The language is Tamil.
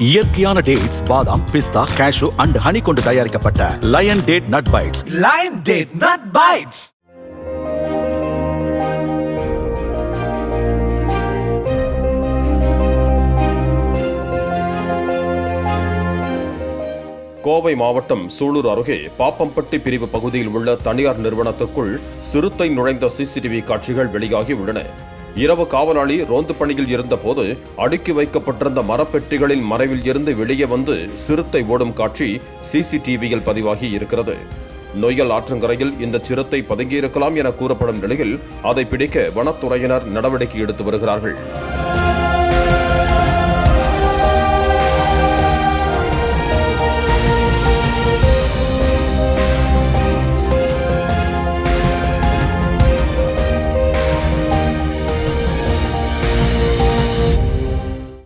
இயற்கையான டேட்ஸ் பாதாம் பிஸ்தா கேஷு அண்ட் ஹனி கொண்டு தயாரிக்கப்பட்ட Lion Date Nut Bites Lion Date Nut Bites. Kovai மாவட்டம் சூலூர் அருகே பாப்பம்பட்டி பிரிவு பகுதியில் உள்ள தனியார் நிறுவனத்திற்குள் சிறுத்தை நுழைந்த சிசிடிவி காட்சிகள் வெளியாகி உள்ளன இரவு காவலாளி ரோந்து பணியில் இருந்தபோது அடுக்கி வைக்கப்பட்டிருந்த மரப்பெட்டிகளின் மறைவில் இருந்து வெளியே வந்து சிறுத்தை ஓடும் காட்சி சிசிடிவியில் பதிவாகி இருக்கிறது. நொய்யல் ஆற்றங்கரையில் இந்த சிறுத்தை பதுங்கியிருக்கலாம் என கூறப்படும் நிலையில் அதை பிடிக்க வனத்துறையினர் நடவடிக்கை எடுத்து வருகிறார்கள்.